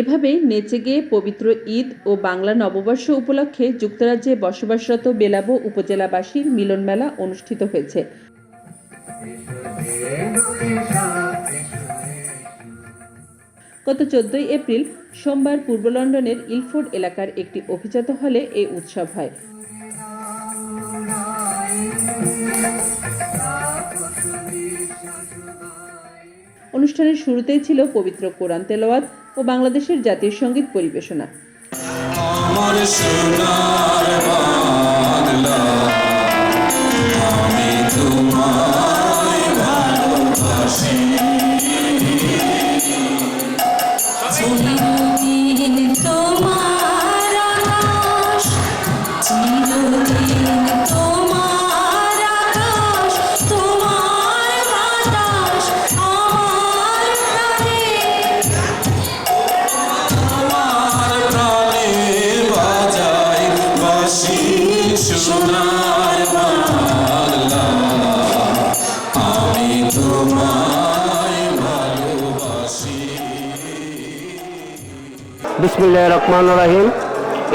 এভাবেই নেচে গেয়ে পবিত্র ঈদ ও বাংলা নববর্ষ উপলক্ষে যুক্তরাজ্যে বসবাসরত বেলাবো উপজেলাবাসীর মিলনমেলা অনুষ্ঠিত হয়েছে। গত চোদ্দই এপ্রিল সোমবার পূর্ব লন্ডনের ইলফোর্ড এলাকার একটি অভিজাত হলে এই উৎসব হয়। অনুষ্ঠানের শুরুতেই ছিল পবিত্র কোরআন তেলাওয়াত ও বাংলাদেশের জাতীয় সংগীত পরিবেশনা। আমার বিসমিল্লাহ রহমান রাহিম।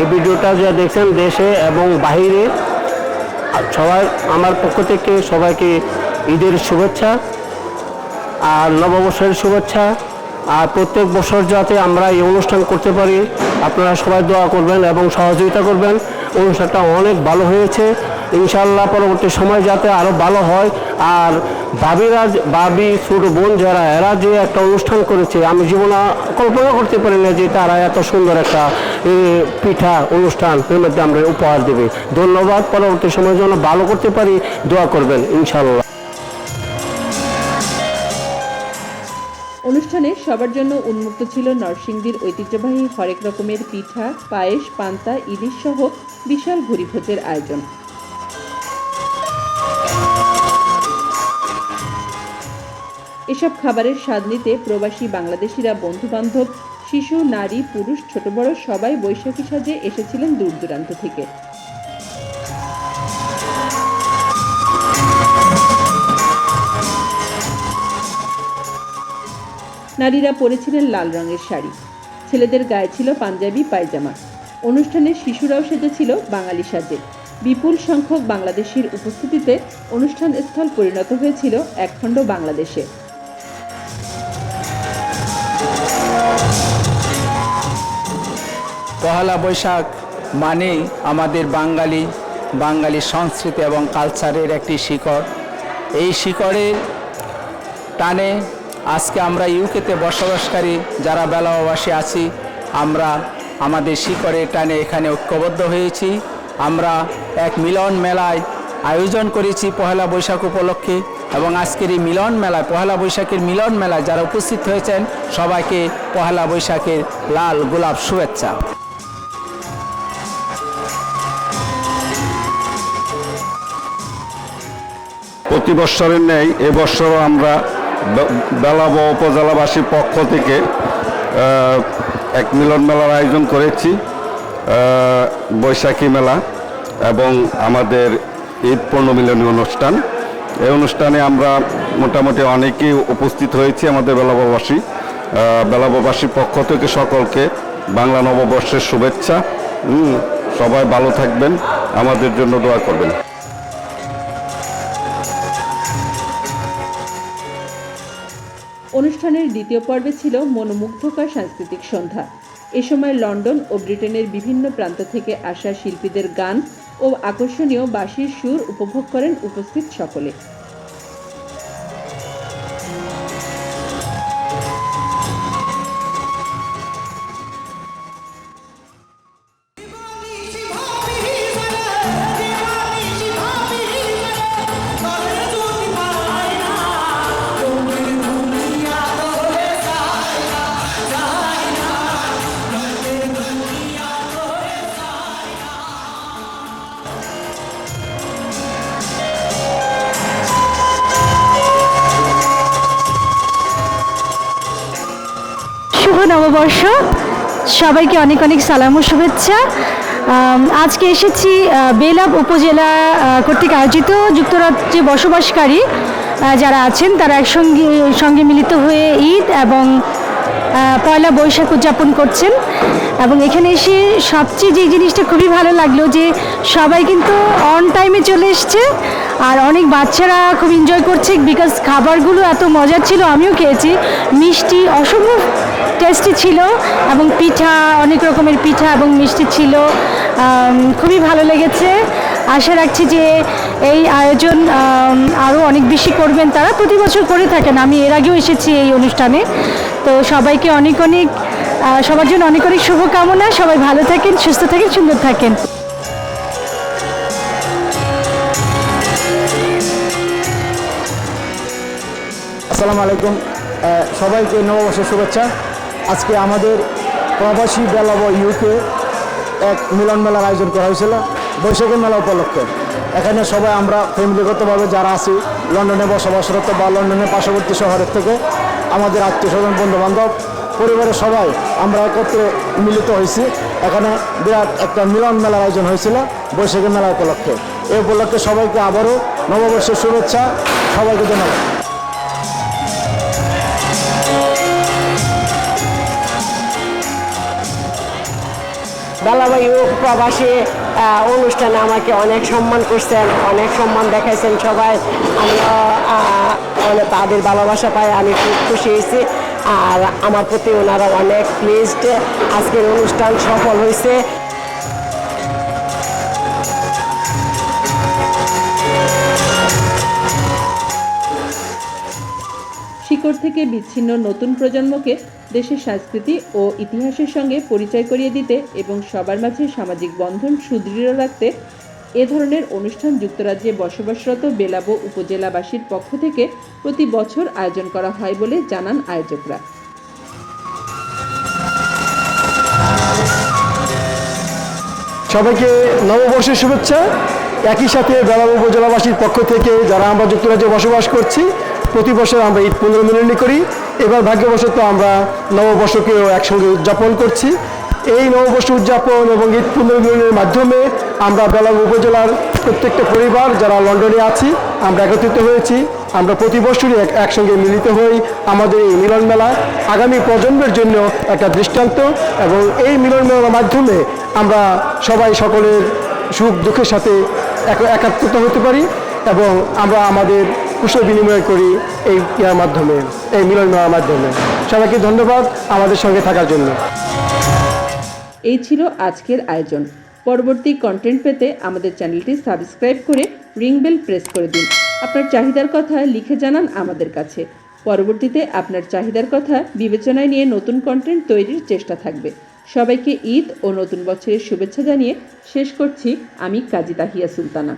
এই ভিডিওটা যা দেখছেন দেশে এবং বাহিরে, সবাই আমার পক্ষ থেকে সবাইকে ঈদের শুভেচ্ছা আর নববর্ষের শুভেচ্ছা। আর প্রত্যেক বছর যাতে আমরা এই অনুষ্ঠান করতে পারি, আপনারা সবাই দোয়া করবেন এবং সহযোগিতা করবেন। অনুষ্ঠানটা অনেক ভালো হয়েছে। ইনশাল্লাহ পরবর্তী সময় যাতে আরও ভালো হয়। আর ভাবিরা যে- ভাবি, ছোট বোন যারা, এরা যে একটা অনুষ্ঠান করেছে, আমি জীবনে কল্পনা করতে পারি না যে তারা এত সুন্দর একটা পিঠা অনুষ্ঠান এর মধ্যে আমরা উপহার দেবে। ধন্যবাদ, পরবর্তী সময় যেন ভালো করতে পারি, দোয়া করবেন ইনশাল্লাহ অনুষ্ঠানে সবার জন্য উন্মুক্ত ছিল নরসিংদীর ঐতিহ্যবাহী হরেক রকমের পিঠা, পায়েস, পান্তা, ইলিশ সহ বিশাল ভুরিভোজের আয়োজন। এসব খাবারের স্বাদ নিতে প্রবাসী বাংলাদেশিরা, বন্ধুবান্ধব, শিশু, নারী, পুরুষ, ছোট, বড় সবাই বৈশাখী সাজে এসেছিলেন দূর দূরান্ত থেকে। নারীরা পরেছিলেন লাল রঙের শাড়ি। ছেলেদের গায়ে ছিল পাঞ্জাবি, পায়জামা। অনুষ্ঠানে শিশুরাও সেজেছিল বাঙালি সাজে। বিপুল সংখ্যক বাংলাদেশির উপস্থিতিতে অনুষ্ঠান স্থল পরিণত হয়েছিল একখণ্ড বাংলাদেশে। পহেলা বৈশাখ মানেই আমাদের বাঙালি বাঙালি সংস্কৃতি এবং কালচারের একটি শিকড় এই শিকড়ের টানে আজকে আমরা ইউকেতে বসবাসকারী যারা বেলাবাসী আছি, আমরা আমাদের শিকড়ের টানে এখানে ঐক্যবদ্ধ হয়েছি। আমরা এক মিলন মেলায় আয়োজন করেছি পহেলা বৈশাখ উপলক্ষে এবং আজকের এই মিলন মেলায়, পহেলা বৈশাখের মিলন মেলায় যারা উপস্থিত হয়েছেন, সবাইকে পহেলা বৈশাখের লাল গোলাপ শুভেচ্ছা। প্রতি বৎসরের ন্যায় এবছরও আমরা বেলাব উপজেলাবাসীর পক্ষ থেকে এক মিলন মেলার আয়োজন করেছি বৈশাখী মেলা এবং আমাদের ঈদ পূর্ণমিলনী অনুষ্ঠান। এই অনুষ্ঠানে আমরা মোটামুটি অনেকেই উপস্থিত হয়েছি আমাদের বেলাববাসী। বেলাববাসীর পক্ষ থেকে সকলকে বাংলা নববর্ষের শুভেচ্ছা। সবাই ভালো থাকবেন, আমাদের জন্য দোয়া করবেন। অনুষ্ঠানের দ্বিতীয় পর্বে ছিল মনোমুগ্ধকর সাংস্কৃতিক সন্ধ্যা। এ সময় লন্ডন ও ব্রিটেনের বিভিন্ন প্রান্ত থেকে আসা শিল্পীদের গান ও আকর্ষণীয় বাঁশির সুর উপভোগ করেন উপস্থিত সকলে। নববর্ষ। সবাইকে অনেক অনেক সালাম ও শুভেচ্ছা। আজকে এসেছি বেলাব উপজেলা কর্তৃক আয়োজিত যুক্তরাজ্যে বসবাসকারী যারা আছেন, তারা একসঙ্গে, সঙ্গে মিলিত হয়ে ঈদ এবং পয়লা বৈশাখ উদযাপন করছেন এবং এখানে এসে সবচেয়ে যে জিনিসটা খুবই ভালো লাগল যে সবাই কিন্তু অন টাইমে চলে এসছে আর অনেক বাচ্চারা খুব এনজয় করছে বিকজ খাবারগুলো এত মজার ছিল, আমিও খেয়েছি। মিষ্টি অসম্ভব টেস্টি ছিল এবং পিঠা, অনেক রকমের পিঠা এবং মিষ্টি ছিল। খুবই ভালো লেগেছে। আশা রাখছি যে এই আয়োজন আরও অনেক বেশি করবেন তারা। প্রতি বছর করে থাকেন। আমি এর আগেও এসেছি এই অনুষ্ঠানে। তো সবাইকে অনেক অনেক সবার জন্য অনেক অনেক শুভকামনা। সবাই ভালো থাকেন, সুস্থ থাকেন, সুন্দর থাকেন। আসসালামু আলাইকুম। সবাইকে নববর্ষের শুভেচ্ছা। আজকে আমাদের প্রবাসী বেলাব ইউকে এক মিলন মেলার আয়োজন করা হয়েছিল। বৈশাখী মেলা উপলক্ষে। এখানে সবাই আমরা ফ্যামিলিগতভাবে যারা আছি, লন্ডনে বসবাসরত বা লন্ডনের পার্শ্ববর্তী শহরের থেকে আমাদের আত্মীয় স্বজন বন্ধু বান্ধব পরিবারের সবাই আমরা একত্রে মিলিত হয়েছি। এখানে বিরাট একটা মিলন মেলার আয়োজন হয়েছিল বৈশাখী মেলা উপলক্ষে। এই উপলক্ষে সবাইকে আবারও নববর্ষের শুভেচ্ছা, সবাইকে ধন্যবাদ বেলাবাই প্রবাসী অনুষ্ঠানে আমাকে অনেক সম্মান করছেন, অনেক সম্মান দেখাইছেন সবাই। আমি অনেক তাদের ভালোবাসা পাই, আমি খুব খুশি হয়েছি। আর আমার প্রতি ওনারা অনেক প্লিজড আজকের অনুষ্ঠান সফল হয়েছে। শিকড় থেকে বিচ্ছিন্ন নতুন প্রজন্মকে দেশের সংস্কৃতি ও ইতিহাসের সঙ্গে পরিচয় করিয়ে দিতে এবং সবার মাঝে সামাজিক বন্ধন সুদৃঢ় রাখতে এ ধরনের অনুষ্ঠান যুক্তরাজ্যে বসবাসরত বেলাবো উপজেলাবাসীর পক্ষ থেকে প্রতি বছর আয়োজন করা হয় বলে জানান আয়োজকরা। সবাইকে নববর্ষের শুভেচ্ছা। একই সাথে বেলাব উপজেলাবাসীর পক্ষ থেকে যারা আমরা যুক্তরাজ্যে বসবাস করছি, প্রতি বছর আমরা ঈদ পুনর্মিলনী করি। এবার ভাগ্যবশত আমরা নববর্ষকেও একসঙ্গে উদযাপন করছি। এই নববর্ষ উদযাপন এবং ঈদ পুনর্মিলনের মাধ্যমে আমরা বেলাব উপজেলার প্রত্যেকটা পরিবার যারা লন্ডনে আছি, আমরা একত্রিত হয়েছি। আমরা প্রতি বছরই এক একসঙ্গে মিলিত হই আমাদের এই মিলন মেলা। আগামী প্রজন্মের জন্য একটা দৃষ্টান্ত এবং এই মিলন মেলার মাধ্যমে আমরা সবাই সকলের সুখ দুঃখের সাথে এক- একাত্রিত হতে পারি এবং আমরা আমাদের কুশল বিনিময় করি এই ইয়ার মাধ্যমে, এই মিলন মেলার মাধ্যমে। সবাইকে ধন্যবাদ আমাদের সঙ্গে থাকার জন্য। এই ছিল আজকের আয়োজন। পরবর্তী কন্টেন্ট পেতে আমাদের চ্যানেলটি সাবস্ক্রাইব করে রিং বেল প্রেস করে দিন। আপনার চাহিদার কথা লিখে জানান আমাদের কাছে। পরবর্তীতে আপনার চাহিদার কথা বিবেচনায় নিয়ে নতুন কন্টেন্ট তৈরির চেষ্টা থাকবে। সবাইকে ঈদ ও নতুন বছরের শুভেচ্ছা জানিয়ে শেষ করছি আমি কাজী তাহিয়া সুলতানা।